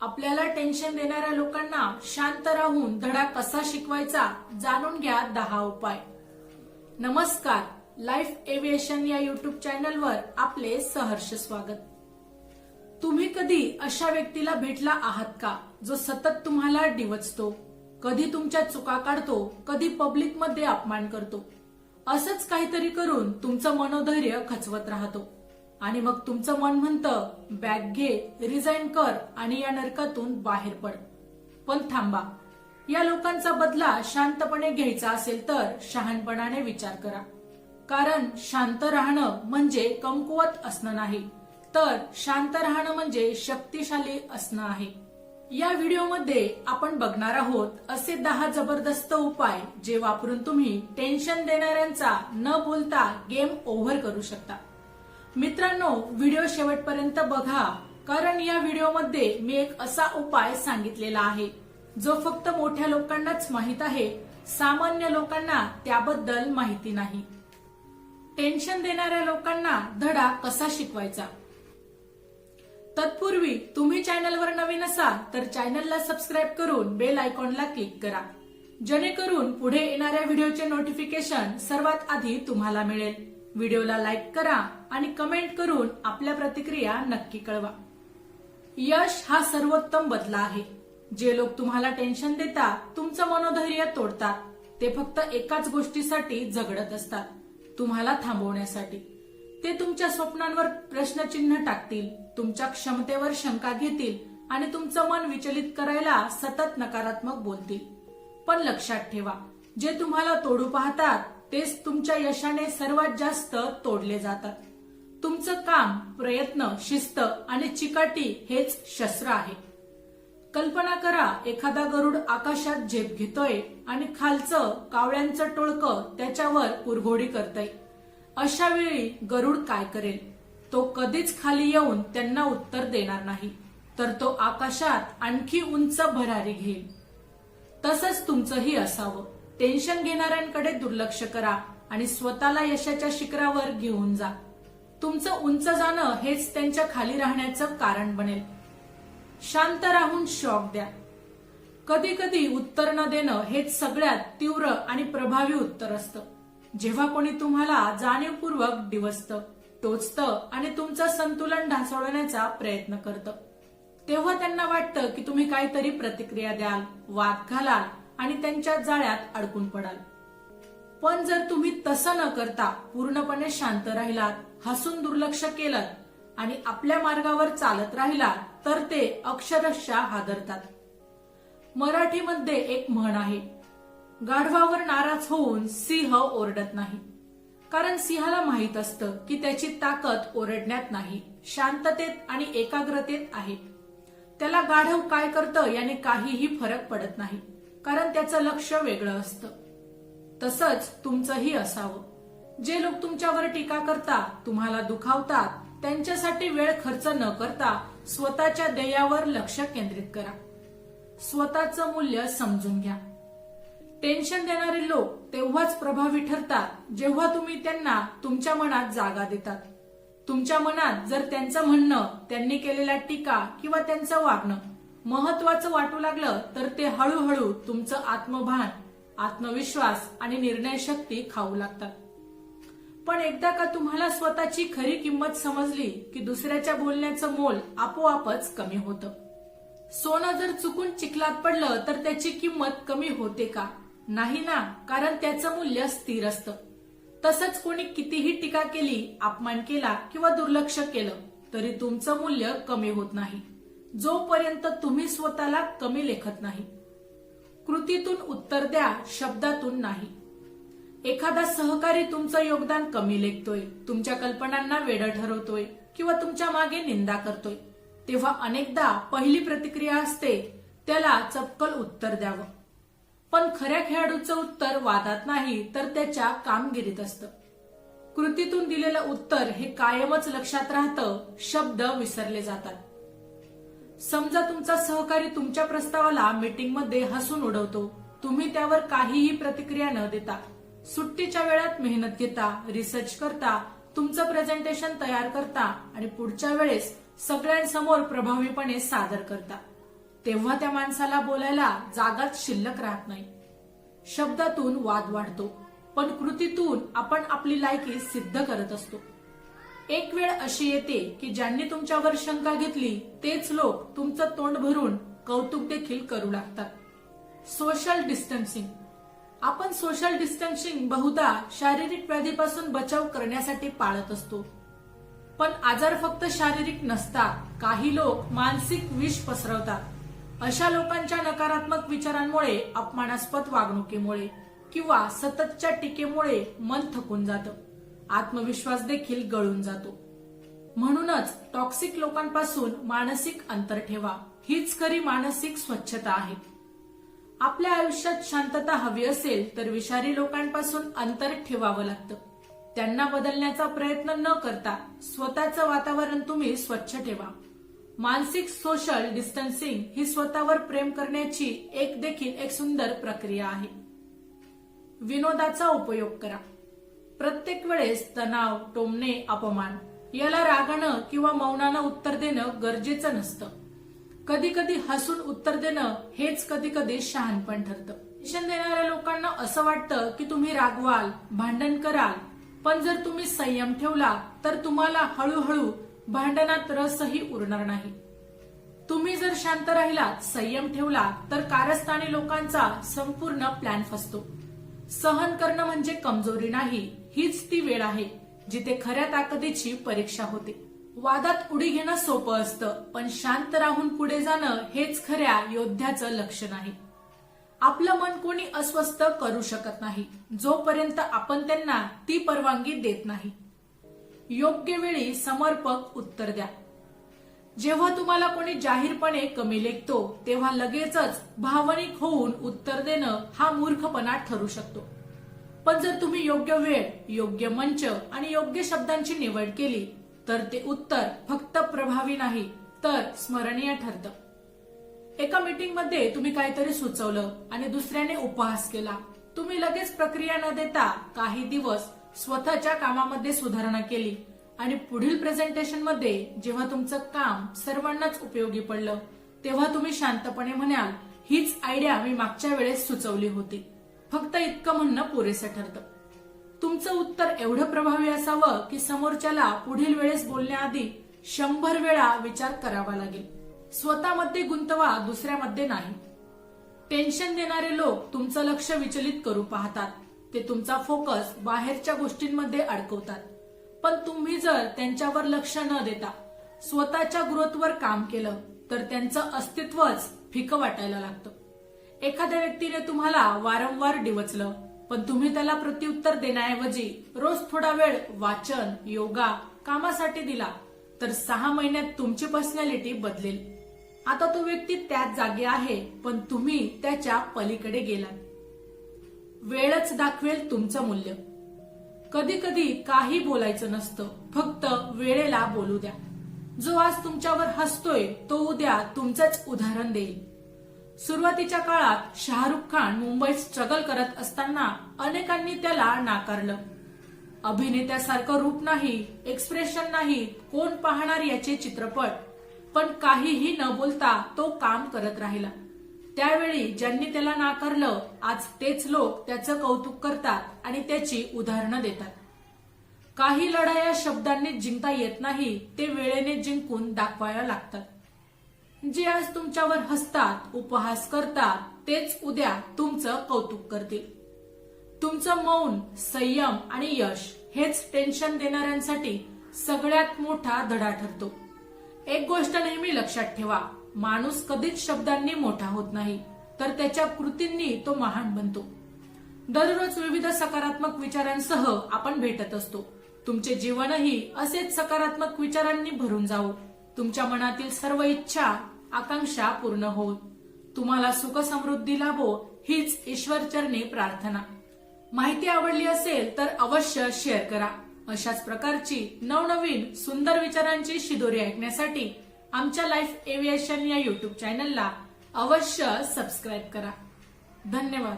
आपल्याला टेन्शन देणाऱ्या लोकांना शांत राहून धडा कसा शिकवायचा जाणून घ्या दहा उपाय. नमस्कार लाईफ एव्हिएशन या युट्यूब चॅनलवर आपले सहर्ष स्वागत. तुम्ही कधी अशा व्यक्तीला भेटला आहात का जो सतत तुम्हाला डिवचतो कधी तुमच्या चुका काढतो कधी पब्लिकमध्ये अपमान करतो? असंच काहीतरी करून तुमचं मनोधैर्य खचवत राहतो. आणि मग तुमचं मन म्हणतं बॅग घे रिझाईन कर आणि या नरकातून बाहेर पड. पण थांबा. या लोकांचा बदला शांतपणे घ्यायचा असेल तर शहाणपणाने विचार करा. कारण शांत राहणं म्हणजे कमकुवत असणं नाही. तर शांत राहणं म्हणजे शक्तिशाली असणं आहे. या व्हिडिओमध्ये आपण बघणार आहोत असे दहा जबरदस्त उपाय जे वापरून तुम्ही टेन्शन देणाऱ्यांचा न बोलता गेम ओव्हर करू शकता. मित्रांनो व्हिडिओ शेवटपर्यंत बघा कारण या व्हिडिओमध्ये मी एक असा उपाय सांगितलेला आहे. जो फक्त मोठ्या लोकांनाच माहीत आहे सामान्य लोकांना त्याबद्दल माहिती नाही. टेन्शन देणाऱ्या लोकांना धडा कसा शिकवायचा? तत्पूर्वी तुम्ही चॅनलवर नवीन असाल तर चॅनलला सबस्क्राईब करून बेल आयकॉनला क्लिक करा. जेणेकरून पुढे येणाऱ्या व्हिडिओचे नोटिफिकेशन सर्वात आधी तुम्हाला मिळेल. व्हिडिओला लाईक करा आणि कमेंट करून आपल्या प्रतिक्रिया नक्की कळवा. यश हा सर्वोत्तम बदला आहे. जे लोक तुम्हाला टेन्शन देतात तुमचं मनोधैर्य तोडतात ते फक्त एकाच गोष्टीसाठी झगडत असतात तुम्हाला थांबवण्यासाठी. ते तुमच्या स्वप्नांवर प्रश्नचिन्ह टाकतील तुमच्या क्षमतेवर शंका घेतील आणि तुमचं मन विचलित करायला सतत नकारात्मक बोलतील. पण लक्षात ठेवा जे तुम्हाला तोडू पाहतात तेच तुमच्या यशाने सर्वात जास्त तोडले जातात. तुमचं काम प्रयत्न शिस्त आणि चिकाटी हेच शस्त्र आहे. कल्पना करा एखादा गरुड आकाशात झेप घेतोय आणि खालचं कावळ्यांचं टोळकं त्याच्यावर उरघोडी करतय. अशा वेळी गरुड काय करेल? तो कधीच खाली येऊन त्यांना उत्तर देणार नाही. तर तो आकाशात आणखी उंच भरारी घेईल. तसंच तुमचंही असावं. टेन्शन घेणाऱ्यांकडे दुर्लक्ष करा आणि स्वतःला यशाच्या शिखरावर घेऊन जा. तुमचं उंच जाणं हेच त्यांच्या खाली राहण्याचं कारण बनेल. शांत राहून शॉक द्या. कधी कधी उत्तर न देणं हेच सगळ्यात तीव्र आणि प्रभावी उत्तर असतं. जेव्हा कोणी तुम्हाला जाणीवपूर्वक डिवसतं टोचतं आणि तुमचं संतुलन ढासळण्याचा प्रयत्न करतं. तेव्हा त्यांना वाटतं की तुम्ही काहीतरी प्रतिक्रिया द्याल वाद घालाल आणि त्यांच्या जाळ्यात अडकून पडाल. पण जर तुम्ही तसं न करता पूर्णपणे शांत राहिलात हसून दुर्लक्ष केलं आणि आपल्या मार्गावर चालत राहिला तर ते अक्षरशः हादरतात. मराठीमध्ये एक म्हण आहे गाढवावर नाराज होऊन सिंह ओरडत नाही. कारण सिंहाला माहीत असतं की त्याची ताकद ओरडण्यात नाही शांततेत आणि एकाग्रतेत आहे. त्याला गाढव काय करतं याने काहीही फरक पडत नाही कारण त्याचं लक्ष वेगळं असतं. तसंच तुमचंही असावं. जे लोक तुमच्यावर टीका करता तुम्हाला दुखावतात त्यांच्यासाठी वेळ खर्च न करता स्वतःच्या ध्येयावर लक्ष केंद्रित करा. स्वतःचं मूल्य समजून घ्या. टेन्शन देणारे लोक तेव्हाच प्रभावी ठरतात जेव्हा तुम्ही त्यांना तुमच्या मनात जागा देतात. तुमच्या मनात जर त्यांचं म्हणणं त्यांनी केलेल्या टीका किंवा त्यांचं वागणं महत्वाचं वाटू लागलं तर ते हळूहळू तुमचं आत्मभान आत्मविश्वास आणि निर्णय शक्ती खाऊ लागतात. पण एकदा का तुम्हाला स्वतःची खरी किंमत समजली की दुसऱ्याच्या बोलण्याचं मोल आपोआपच कमी होतं? सोनं जर चुकून चिखलात पडलं तर त्याची किंमत कमी होते का? नाही ना कारण त्याचं मूल्य स्थिर असतं. तसंच कोणी कितीही टीका केली अपमान केला किंवा दुर्लक्ष केलं तरी तुमचं मूल्य कमी होत नाही. जोपर्यंत तुम्ही स्वतःला कमी लेखत नाही. कृतीतून उत्तर द्या शब्दातून नाही. एखादा सहकारी तुमचं योगदान कमी लेखतोय तुमच्या कल्पनांना वेड ठरवतोय किंवा तुमच्या मागे निंदा करतोय तेव्हा अनेकदा पहिली प्रतिक्रिया असते त्याला चपकल उत्तर द्यावं. पण खऱ्या खेळाडूचं उत्तर वादात नाही तर त्याच्या कामगिरीत असतं. कृतीतून दिलेलं उत्तर हे कायमच लक्षात राहतं शब्द विसरले जातात. समजा तुमचा सहकारी तुमच्या प्रस्तावाला मीटिंगमध्ये हसून उडवतो. तुम्ही त्यावर काहीही प्रतिक्रिया न देता सुट्टीच्या वेळात मेहनत घेता रिसर्च करता तुमचं प्रेझेंटेशन तयार करता आणि पुढच्या वेळेस सगळ्यांसमोर प्रभावीपणे सादर करता. तेव्हा त्या माणसाला बोलायला जागाच शिल्लक राहत नाही. शब्दातून वाद वाढतो पण कृतीतून आपण आपली लायकी सिद्ध करत असतो. एक वेळ अशी येते की ज्यांनी तुमच्यावर शंका घेतली तेच लोक तुमचं तोंड भरून कौतुक देखील करू लागतात. सोशल डिस्टन्सिंग आपण सोशल डिस्टन्सिंग बहुधा शारीरिक व्याधीपासून बचाव करण्यासाठी पाळत असतो. पण आजार फक्त शारीरिक नसतात काही लोक मानसिक विष पसरवतात. अशा लोकांच्या नकारात्मक विचारांमुळे अपमानास्पद वागणुकीमुळे किंवा सततच्या टीकेमुळे मन थकून जातं. आत्मविश्वास देखील गळून जातो. म्हणूनच टॉक्सिक लोकांपासून मानसिक अंतर ठेवा. हीच खरी मानसिक स्वच्छता आहे. आपल्या आयुष्यात शांतता हवी असेल तर विषारी लोकांपासून अंतर ठेवावं लागतं. त्यांना बदलण्याचा प्रयत्न न करता स्वतःचं वातावरण तुम्ही स्वच्छ ठेवा. मानसिक सोशल डिस्टन्सिंग ही स्वतःवर प्रेम करण्याची एक देखील एक सुंदर प्रक्रिया आहे. विनोदाचा उपयोग करा. प्रत्येक वेळेस तणाव टोमणे अपमान याला रागानं किंवा मौनानं उत्तर देणं गरजेचं नसतं. कधी कधी हसून उत्तर देणं हेच कधी कधी शहाणपण ठरतं. शिक्षण देणाऱ्या लोकांना असं वाटतं की तुम्ही रागवाल भांडण कराल पण जर तुम्ही संयम ठेवला तर तुम्हाला हळूहळू भांडणात रसही उरणार नाही. तुम्ही जर शांत राहिलात संयम ठेवला तर कारस्थानी लोकांचा संपूर्ण प्लॅन फसतो. सहन करणं म्हणजे कमजोरी नाही हीच ती वेळ आहे जिथे खऱ्या ताकदीची परीक्षा होते. वादात उडी घेणं सोपं असतं पण शांत राहून पुढे जाणं हेच खऱ्या योद्ध्याचं लक्षण आहे. आपलं मन कोणी अस्वस्थ करू शकत नाही जोपर्यंत आपण त्यांना ती परवानगी देत नाही. योग्य वेळी समर्पक उत्तर द्या. जेव्हा तुम्हाला कोणी जाहीरपणे कमी लेखतो तेव्हा लगेचच भावनिक होऊन उत्तर देणं हा मूर्खपणा ठरू शकतो. पण जर तुम्ही योग्य वेळ योग्य मंच आणि योग्य शब्दांची निवड केली तर ते उत्तर फक्त प्रभावी नाही तर स्मरणीय ठरतं. एका मीटिंगमध्ये तुम्ही काहीतरी सुचवलं आणि दुसऱ्याने उपहास केला. तुम्ही लगेच प्रक्रिया न देता काही दिवस स्वतःच्या कामामध्ये सुधारणा केली आणि पुढील प्रेझेंटेशनमध्ये जेव्हा तुमचं काम सर्वांनाच उपयोगी पडलं तेव्हा तुम्ही शांतपणे म्हणाल हीच आयडिया मी मागच्या वेळेस सुचवली होती. फक्त इतकं म्हणणं पुरेसं ठरतं. तुमचं उत्तर एवढं प्रभावी असावं की समोरच्याला पुढील वेळेस बोलण्याआधी शंभर वेळा विचार करावा लागेल. स्वतःमध्ये गुंतवा दुसऱ्यामध्ये नाही. टेन्शन देणारे लोक तुमचं लक्ष विचलित करू पाहतात. ते तुमचा फोकस बाहेरच्या गोष्टींमध्ये अडकवतात. पण तुम्ही जर त्यांच्यावर लक्ष न देता स्वतःच्या ग्रोथवर काम केलं तर त्यांचं अस्तित्वच फिकं वाटायला लागतं. एखाद्या व्यक्तीने तुम्हाला वारंवार डिवचलं पण तुम्ही त्याला प्रत्युत्तर देण्याऐवजी रोज थोडा वेळ वाचन योगा कामासाठी दिला तर सहा महिन्यात तुमची पर्सनॅलिटी बदलेल. आता तो व्यक्ती त्याच जागी आहे पण तुम्ही त्याच्या पलीकडे गेलात. वेळच दाखवेल तुमचं मूल्य. कधी कधी काही बोलायचं नसतं फक्त वेळेला बोलू द्या. जो आज तुमच्यावर हसतोय तो उद्या तुमचंच उदाहरण देईल. सुरुवातीच्या काळात शाहरुख खान मुंबईत स्ट्रगल करत असताना अनेकांनी त्याला नाकारलं. अभिनेत्यासारखं रूप नाही एक्सप्रेशन नाही कोण पाहणार याचे चित्रपट. पण काहीही न बोलता तो काम करत राहिला. त्यावेळी ज्यांनी त्याला नाकारलं आज तेच लोक त्याचं कौतुक करतात आणि त्याची उदाहरणं देतात. काही लढाया शब्दांनी जिंकता येत नाही ते वेळेने जिंकून दाखवायला लागतात. जे आज तुमच्यावर हसतात उपहास करतात तेच उद्या तुमचं कौतुक करतील. तुमचं मौन संयम आणि यश हेच टेन्शन देणाऱ्यांसाठी सगळ्यात मोठा धडा ठरतो. एक गोष्ट नेहमी लक्षात ठेवा माणूस कधीच शब्दांनी मोठा होत नाही तर त्याच्या कृतींनी तो महान बनतो. दररोज विविध सकारात्मक विचारांसह आपण भेटत असतो. तुमचे जीवनही असेच सकारात्मक विचारांनी भरून जावो. तुमच्या मनातील सर्व इच्छा आकांक्षा पूर्ण होत तुम्हाला सुख समृद्धी लाभो हीच ईश्वरचरणी प्रार्थना. माहिती आवडली असेल तर अवश्य शेअर करा. अशाच प्रकारची नवनवीन सुंदर विचारांची शिदोरी ऐकण्यासाठी आमच्या लाईफ एव्हिएशन या युट्यूब चॅनलला अवश्य सबस्क्राईब करा. धन्यवाद.